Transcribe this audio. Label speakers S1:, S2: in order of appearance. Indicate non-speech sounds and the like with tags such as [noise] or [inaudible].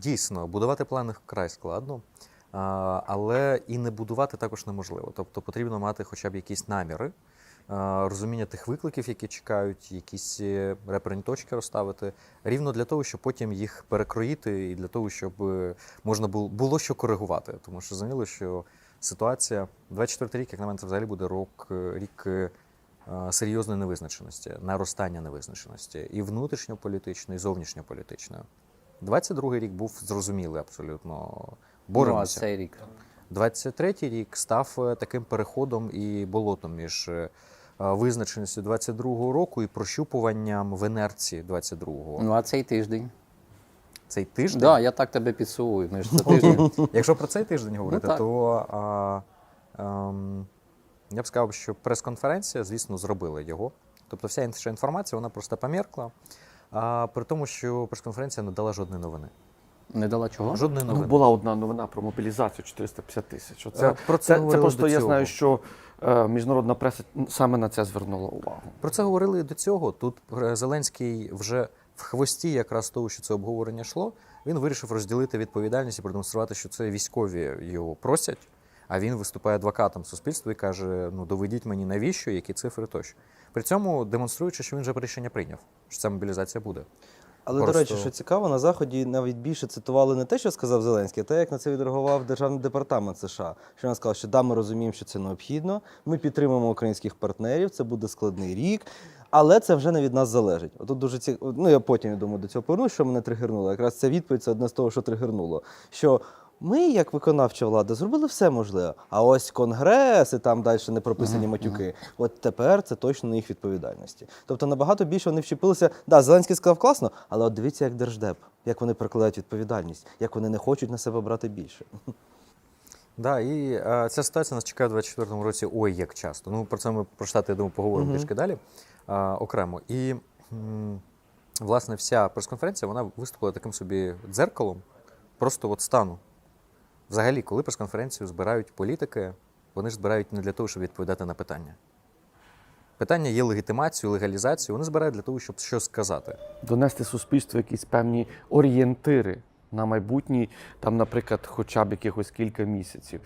S1: дійсно будувати плани вкрай складно, але і не будувати також неможливо. Тобто потрібно мати хоча б якісь наміри, розуміння тих викликів, які чекають, якісь е, реперні точки розставити, рівно для того, щоб потім їх перекроїти, і для того, щоб е, можна було, було що коригувати. Тому що зрозуміло, що ситуація 24 рік, як на мене, це взагалі буде рок, е, рік. Серйозної невизначеності, наростання невизначеності і внутрішньополітичної, і зовнішньополітичної. 22-й рік був зрозумілий абсолютно.
S2: Ну, а цей рік.
S1: 23-й рік став е, таким переходом і болотом між е, визначеністю 22-го року і прощупуванням в інерції 22-го.
S2: Ну, а цей тиждень.
S1: Цей тиждень,
S2: Так, да, я так тебе підсовую. Ми ж це [laughs] тиждень.
S1: якщо про цей тиждень говорити,
S2: так.
S1: то а, ем, я б сказав, що прес-конференція, звісно, зробила його. Тобто вся інша інформація, вона просто померкла. А, при тому, що прес-конференція не дала жодної новини.
S2: Не дала чого?
S1: Жодної
S3: Ну,
S1: новини.
S3: була одна новина про мобілізацію 450 тисяч.
S1: Е,
S3: Оце,
S1: про це
S3: це, це, просто я знаю, що е, міжнародна преса саме на це звернула увагу.
S1: Про це говорили і до цього. Тут е, Зеленський вже в хвості якраз того, що це обговорення йшло, він вирішив розділити відповідальність і продемонструвати, що це військові його просять, а він виступає адвокатом суспільства і каже: ну доведіть мені навіщо, які цифри тощо. При цьому демонструючи, що він вже рішення прийняв, що ця мобілізація буде.
S4: Але,
S1: Просто-
S4: до речі, що цікаво, на Заході навіть більше цитували не те, що сказав Зеленський, а те, як на це відреагував Державний департамент США. Що він сказав, що да, ми розуміємо, що це необхідно, ми підтримуємо українських партнерів, це буде складний рік. Але це вже не від нас залежить. Отут дуже ці... Ну я потім я думаю, до цього повернусь, що мене тригернуло. Якраз ця відповідь це одне з того, що тригернуло. Що ми, як виконавча влада, зробили все можливе. А ось конгрес і там далі не прописані матюки. От тепер це точно на їх відповідальності. Тобто набагато більше вони вчепилися. Да, Зеленський сказав класно, але от дивіться, як держдеп, як вони перекладають відповідальність, як вони не хочуть на себе брати більше.
S1: Да, і е, ця ситуація нас чекає у 24-му році ой як часто. Ну, про це ми про штати, я думаю, поговоримо трішки далі е, окремо. І м, власне вся прес-конференція вона виступила таким собі дзеркалом просто от стану. Взагалі, коли прес-конференцію збирають політики, вони ж збирають не для того, щоб відповідати на питання. Питання є легітимацією, легалізацією. Вони збирають для того, щоб щось сказати.
S3: Донести суспільству якісь певні орієнтири на майбутній, там, наприклад, хоча б якихось кілька місяців.